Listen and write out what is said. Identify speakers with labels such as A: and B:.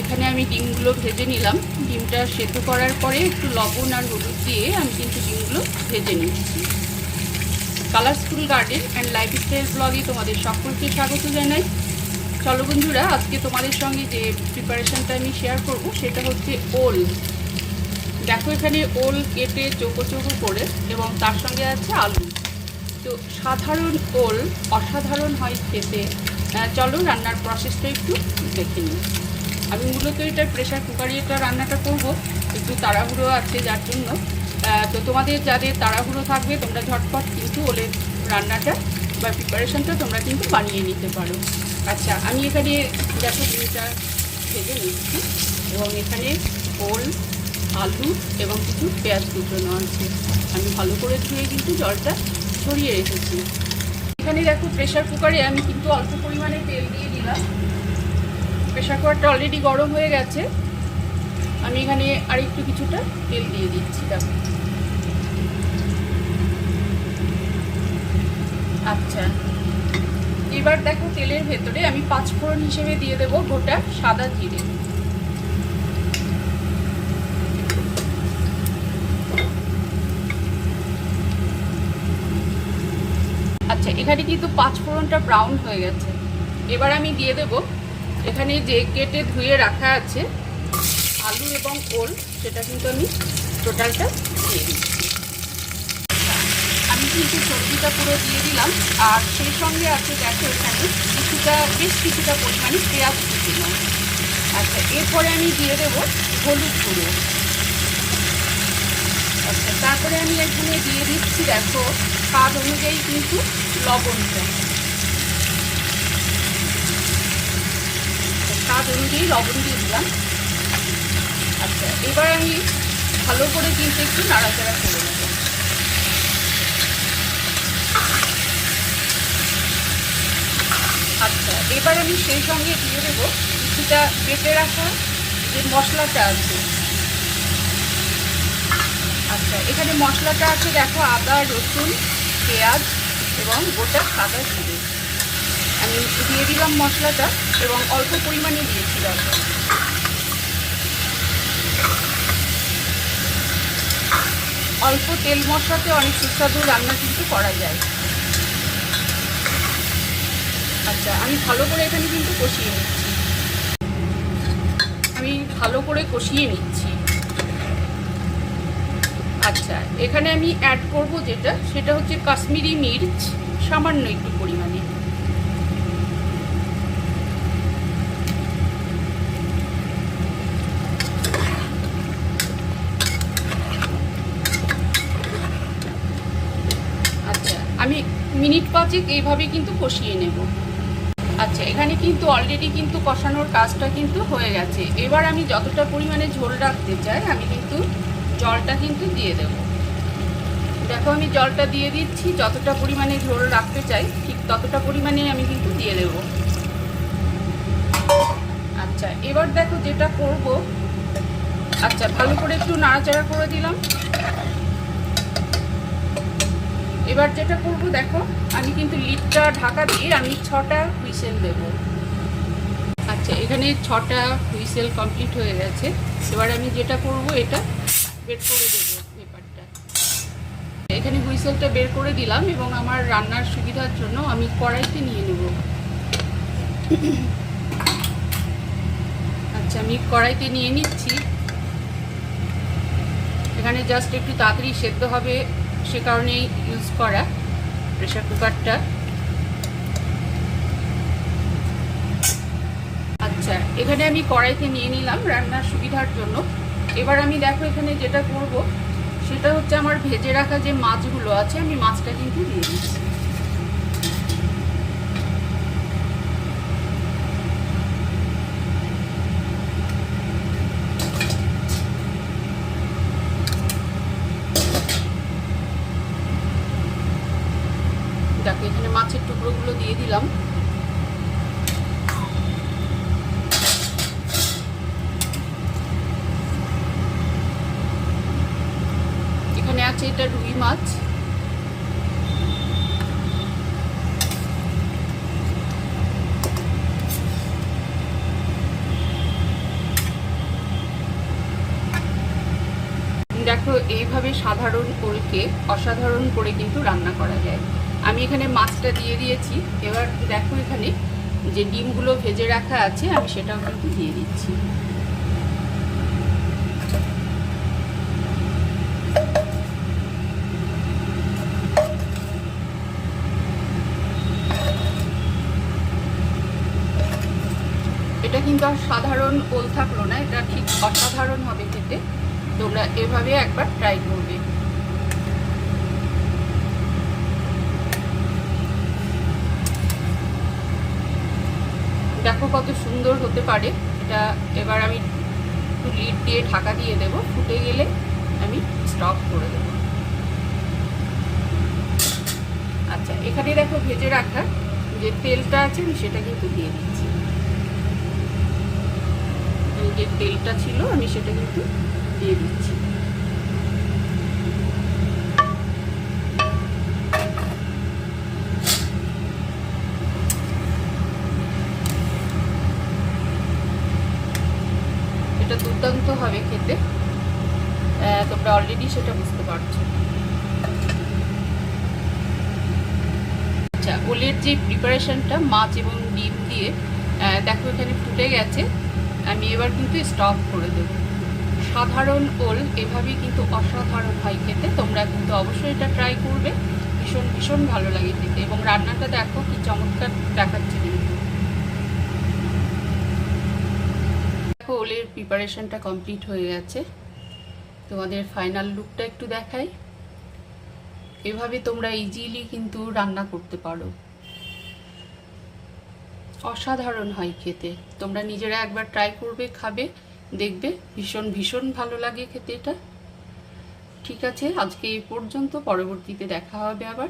A: এখানে আমি ডিমগুলো ভেজে নিলাম। ডিমটা সেদ্ধ করার পরে একটু লবণ আর হলুদ দিয়ে আমি কিন্তু ডিমগুলো ভেজে নিচ্ছি। কালারফুল গার্ডেন অ্যান্ড লাইফস্টাইল ব্লগে তোমাদের সকলকে স্বাগত জানাই। চলো বন্ধুরা, আজকে তোমাদের সঙ্গে যে প্রিপারেশনটা আমি শেয়ার করব সেটা হচ্ছে ওল। দেখো এখানে ওল কেটে চোখো চোখো করে এবং তার সঙ্গে আছে আলু। তো সাধারণ ওল অসাধারণ হয় খেতে। চলো রান্নার প্রসেসটা একটু দেখে নিই। আমি মূলত এটা প্রেশার কুকারে এটা রান্নাটা করব, একটু তাড়াহুড়ো আছে যার জন্য। তো তোমাদের যাদের তাড়াহুড়ো থাকবে, তোমরা ঝটপট কিন্তু ওলের রান্নাটা বা প্রিপারেশনটা তোমরা কিন্তু বানিয়ে নিতে পারো। আচ্ছা আমি এখানে দেখো ডিমটা ভেজে নিচ্ছি এবং এখানে ওল, আলু এবং কিছু পেঁয়াজ কুচনো আছে। আমি ভালো করে ধুয়ে কিন্তু জলটা ছড়িয়ে রেখেছি। এখানে দেখো প্রেশার কুকারে আমি কিন্তু অল্প পরিমাণে তেল দিয়ে দিলাম। প্রেশার কুকারটা অলরেডি গরম হয়ে গেছে। আমি এখানে আরেকটু কিছুটা তেল দিয়ে দিচ্ছি, দেখো। আচ্ছা। এবার দেখো তেলের ভেতরে আমি পাঁচ ফোড়ন হিসেবে দিয়ে দেবো গোটা সাদা জিরে। আচ্ছা এখানে কিন্তু পাঁচ ফোড়নটা ব্রাউন হয়ে গেছে। এবার আমি দিয়ে দেব এখানে যে কেটে ধুয়ে রাখা আছে, আলু এবং ওল, সেটা কিন্তু আমি টোটালটা দিয়ে দিচ্ছি। আমি কিন্তু সবজিটা পুরো দিয়ে দিলাম, আর সেই সঙ্গে আছে দেখো এখানে কিছুটা, বেশ কিছুটা পরিমাণে পেঁয়াজ দিলাম। আচ্ছা এরপরে আমি দিয়ে দেবো হলুদ গুঁড়ো। আচ্ছা তারপরে আমি এখানে দিয়ে দিচ্ছি দেখো, স্বাদ অনুযায়ী কিন্তু লবণটা। স্বাদ অনুযায়ী লবণ দিয়ে দিলাম। আচ্ছা এবার আমি ভালো করে কিন্তু একটু নাড়াচাড়া করে নেব। আচ্ছা এবার আমি সেই সঙ্গে দিয়ে দেবো কিছুটা বেটে রাখা যে মশলাটা আছে। আচ্ছা এখানে মশলাটা আছে দেখো আদা, রসুন, পেঁয়াজ এবং গোটা সাদা জিরে। দিয়ে দিলাম মশলাটা এবং অল্প পরিমাণে দিয়েছিলাম অল্প তেল মশলাতে অনেক সুস্বাদু রান্না কিন্তু করা যায়। আচ্ছা আমি ভালো করে এখানে কিন্তু কষিয়ে নিচ্ছি। আমি ভালো করে কষিয়ে নিচ্ছি। আচ্ছা এখানে আমি অ্যাড করব যেটা, সেটা হচ্ছে কাশ্মীরি মির্চ, সামান্য একটু পরিমাণে আচ্ছা আমি মিনিট পাঁচেক এইভাবে কিন্তু কষিয়ে নেব। আচ্ছা এখানে কিন্তু অলরেডি কিন্তু কষানোর কাজটা কিন্তু হয়ে গেছে। এবার আমি যতটা পরিমাণে ঝোল রাখতে চাই, আমি কিন্তু জলটা কিন্তু দিয়ে দেব। দেখো, আমি জলটা দিয়ে দিচ্ছি, যতটা পরিমাণে ঝোল রাখতে চাই, ঠিক ততটা পরিমাণে আমি কিন্তু দিয়ে দেব। আচ্ছা এবার দেখো যেটা করব। আচ্ছা ভালো করে একটু নাড়াচাড়া করে দিলাম। এবার যেটা করব দেখো, আমি কিন্তু লিডটা ঢাকা দিয়ে আমি ছটা হুইসেল দেব। আচ্ছা এখানে ছটা হুইসেল কমপ্লিট হয়ে গেছে। এবার আমি যেটা করব, এটা বের করে দেবো পেপারটা। এখানে হুইসেলটা বের করে দিলাম এবং আমার রান্নার সুবিধার জন্য আমি কড়াইতে নিয়ে নেব। আচ্ছা আমি কড়াইতে নিয়ে নিচ্ছি। এখানে জাস্ট একটু তাড়াতাড়ি সেদ্ধ হবে। সে কারণেই ইউজ করা প্রেশার কুকারটা আচ্ছা এখানে আমি কড়াইতে নিয়ে নিলাম রান্নার সুবিধার জন্য। এবার আমি দেখো এখানে যেটা করব, সেটা হচ্ছে আমার ভেজে রাখা যে মাছগুলো আছে, আমি মাছটা কিন্তু দিয়ে দিচ্ছি। এটা রুই মাছ। দেখো, এইভাবে সাধারণ ওলকে অসাধারণ করে কিন্তু রান্না করা যায়। আমি এখানে মাছটা দিয়ে দিয়েছি। এবার দেখো এখানে যে ডিমগুলো ভেজে রাখা আছে, আমি সেটাও কিন্তু দিয়ে দিচ্ছি। কিন্তু আর সাধারণ ওল থাকল না, এটা ঠিক অসাধারণ হবে খেতে। তোমরা এভাবে একবার ট্রাই করবে। দেখো কত সুন্দর হতে পারে। এটা এবার আমি একটু লিড দিয়ে ঢাকা দিয়ে দেব। ফুটে গেলে আমি স্টপ করে দেব। আচ্ছা এখানে দেখো ভেজে রাখা যে তেলটা আছে, আমি সেটা কিন্তু দিয়ে দিচ্ছি। যে তেলটা ছিল, আমি সেটা কিন্তু দিয়ে দিচ্ছি। এটা দুর্দান্ত হবে খেতে। তোমরা অলরেডি সেটা বুঝতে পারছ। আচ্ছা ওলের যে প্রিপারেশনটা মাছ এবং ডিম দিয়ে দেখো এখানে ফুটে গেছে। আমি এবার কিন্তু স্টপ করে দেব। সাধারণ ওল এভাবেই কিন্তু অসাধারণ হয় খেতে। তোমরা কিন্তু অবশ্যই এটা ট্রাই করবে। ভীষণ ভীষণ ভালো লাগে খেতে এবং রান্নাটা দেখো কি চমৎকার দেখাচ্ছে কিন্তু। দেখো, ওলের প্রিপারেশনটা কমপ্লিট হয়ে গেছে। তোমাদের ফাইনাল লুকটা একটু দেখাই। এভাবে তোমরা ইজিলি কিন্তু রান্না করতে পারো। অসাধারণ হয় খেতে। তোমরা নিজেরা একবার ট্রাই করবে, খাবে, দেখবে। ভীষণ ভীষণ ভালো লাগে খেতে এটা। ঠিক আছে, আজকে এই পর্যন্ত। পরবর্তীতে দেখা হবে আবার।